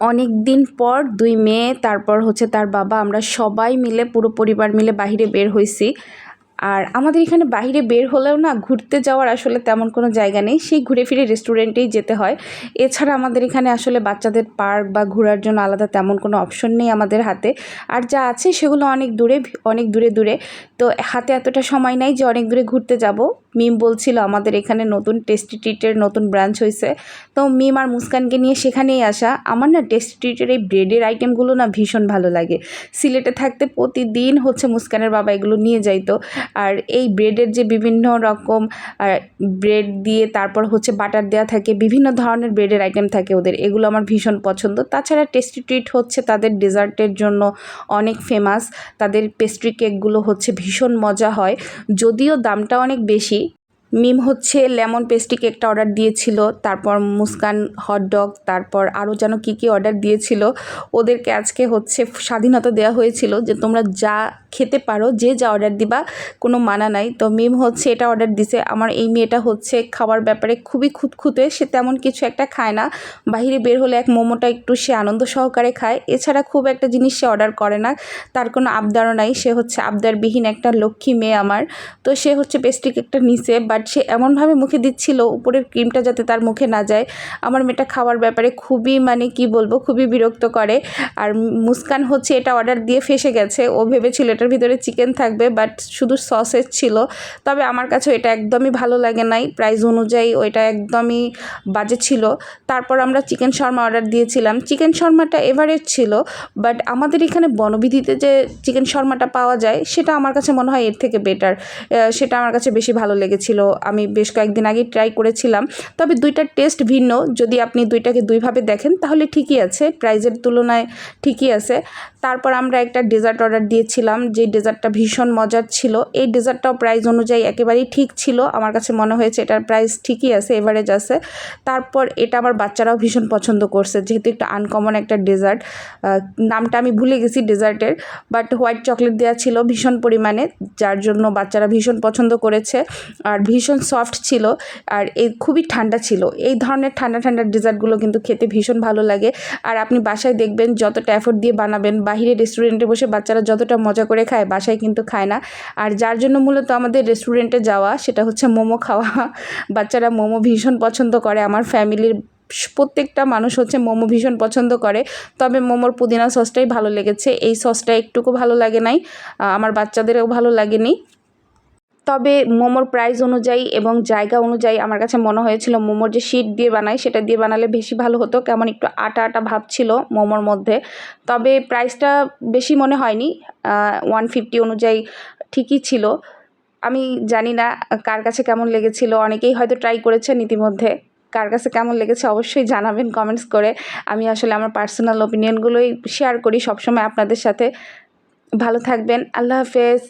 অনেক দিন পর দুই মেয়ে, তারপর হচ্ছে তার বাবা, আমরা সবাই মিলে, পুরো পরিবার মিলে বাইরে বের হয়েছি আর আমাদের এখানে বাইরে বের হলেও না, ঘুরতে যাওয়ার আসলে তেমন কোনো জায়গা নেই। সেই ঘুরে ফিরে রেস্টুরেন্টেই যেতে হয়। এছাড়া আমাদের এখানে আসলে বাচ্চাদের পার্ক বা ঘোরার জন্য আলাদা তেমন কোনো অপশন নেই আমাদের হাতে। আর যা আছে সেগুলো অনেক দূরে অনেক দূরে দূরে। তো হাতে এতটা সময় নাই যে অনেক দূরে ঘুরতে যাব। মিম বলছিল, আমাদের এখানে নতুন টেস্টি ট্রিটের নতুন ব্রাঞ্চ হয়েছে। তো মিম আর মুস্কানকে নিয়ে সেখানেই আসা। আমার না টেস্টি ট্রিটের এই ব্রেডের আইটেমগুলো না ভীষণ ভালো লাগে। সিলেটে থাকতে প্রতিদিন হচ্ছে মুস্কানের বাবা এগুলো নিয়ে যাইতো আর এই ব্রেডের যে বিভিন্ন রকম ব্রেড দিয়ে তারপর হচ্ছে বাটার দেওয়া থাকে, বিভিন্ন ধরনের ব্রেডের আইটেম থাকে ওদের, এগুলো আমার ভীষণ পছন্দ। তাছাড়া টেস্টি ট্রিট হচ্ছে তাদের ডেজার্টের জন্য অনেক ফেমাস। তাদের পেস্ট্রি কেকগুলো হচ্ছে ভীষণ মজা হয়। যদিও দামটা অনেক বেশি। মিম হচ্ছে লেমন পেস্ট্রি কেকটা অর্ডার দিয়েছিল, তারপর মুস্কান হটডগ তারপর আরও যেন কী কী অর্ডার দিয়েছিল। ওদেরকে আজকে হচ্ছে স্বাধীনতা দেওয়া হয়েছিল যে তোমরা যা খেতে পারো, যে যা অর্ডার দিবা, কোনো মানা নাই। তো মিম হচ্ছে, এটা অর্ডার দিছে। আমার এই মেয়েটা হচ্ছে খাওয়ার ব্যাপারে খুবই খুঁতখুঁতে, সে তেমন কিছু একটা খায় না। বাহিরে বের হলে এক মোমোটা একটু সে আনন্দ সহকারে খায়। এছাড়া খুব একটা জিনিস সে অর্ডার করে না। তার কোনো আবদারও নাই। সে হচ্ছে আবদারবিহীন একটা লক্ষ্মী মেয়ে আমার। তো সে হচ্ছে পেস্ট্রি কেকটা নিছে বাট সে এমনভাবে মুখে দিচ্ছিল, উপরের ক্রিমটা যাতে তার মুখে না যায়। আমার মেয়েটা খাওয়ার ব্যাপারে খুবই মানে কি বলব, খুবই বিরক্ত করে। আর মুস্কান হচ্ছে এটা অর্ডার দিয়ে ফেসে গেছে। ও ভেবেছিল এটার ভিতরে চিকেন থাকবে বাট শুধু সসেজ ছিল। তবে আমার কাছে এটা একদমই ভালো লাগে নাই। প্রাইস অনুযায়ী ওইটা একদমই বাজে ছিল। তারপর আমরা চিকেন শর্মা অর্ডার দিয়েছিলাম। চিকেন শর্মাটা এভারেজ ছিল বাট আমাদের এখানে বনবিধিতে যে চিকেন শর্মাটা পাওয়া যায়, সেটা আমার কাছে মনে হয় এর থেকে বেটার সেটা আমার কাছে বেশি ভালো লেগেছিল। আমি বেশ কয়েকদিন আগেই ট্রাই করেছিলাম। তবে দুইটার টেস্ট ভিন্ন। যদি আপনি দুইটাকে দুইভাবে দেখেন, তাহলে ঠিকই আছে। প্রাইজের তুলনায় ঠিকই আছে। তারপর আমরা একটা ডেজার্ট অর্ডার দিয়েছিলাম যে ডেজার্টটা ভীষণ মজার ছিল, এই ডেজার্টটাও প্রাইস অনুযায়ী একেবারেই ঠিক ছিল। আমার কাছে মনে হয়েছে এটার প্রাইস ঠিকই আছে এভারেজ আছে। তারপর এটা আমার বাচ্চারাও ভীষণ পছন্দ করছে, যেহেতু একটা আনকমন একটা ডেজার্ট নামটা আমি ভুলে গেছি ডেজার্টের বাট হোয়াইট চকলেট দেওয়া ছিল ভীষণ পরিমাণে, যার জন্য বাচ্চারা ভীষণ পছন্দ করেছে আর ভীষণ সফট ছিল আর এই খুবই ঠান্ডা ছিল। এই ধরনের ঠান্ডা ঠান্ডা ডেজার্টগুলো কিন্তু খেতে ভীষণ ভালো লাগে। আর আপনি বাসায় দেখবেন যতটা এফোর্ট দিয়ে বানাবেন, বাহিরে রেস্টুরেন্টে বসে বাচ্চারা যতটা মজা করে খায়, বাসায় কিন্তু খায় না। আর যার জন্য মূলত আমাদের রেস্টুরেন্টে যাওয়া, সেটা হচ্ছে মোমো খাওয়া। বাচ্চারা মোমো ভীষণ পছন্দ করে, আমার ফ্যামিলির প্রত্যেকটা মানুষ হচ্ছে মোমো ভীষণ পছন্দ করে। তবে মোমোর পুদিনা সসটাই ভালো লেগেছে। এই সসটা একটুকু ভালো লাগে নাই আমার বাচ্চাদেরও ভালো লাগেনি। তবে মোমোর প্রাইস অনুযায়ী এবং জায়গা অনুযায়ী আমার কাছে মনে হয়েছিল মোমোর যে শিট দিয়ে বানায় সেটা দিয়ে বানালে বেশি ভালো হতো। কেমন একটু আটা আটা ভাব ছিল মোমোর মধ্যে। তবে প্রাইসটা বেশি মনে হয়নি। ওয়ান ফিফটি অনুযায়ী ঠিকই ছিল। আমি জানি না কার কাছে কেমন লেগেছিল। অনেকেই হয়তো ট্রাই করেছেন ইতিমধ্যে। কার কাছে কেমন লেগেছে অবশ্যই জানাবেন কমেন্টস করে। আমি আসলে আমার পার্সোনাল ওপিনিয়নগুলোই শেয়ার করি সবসময় আপনাদের সাথে। ভালো থাকবেন। আল্লাহ হাফেজ।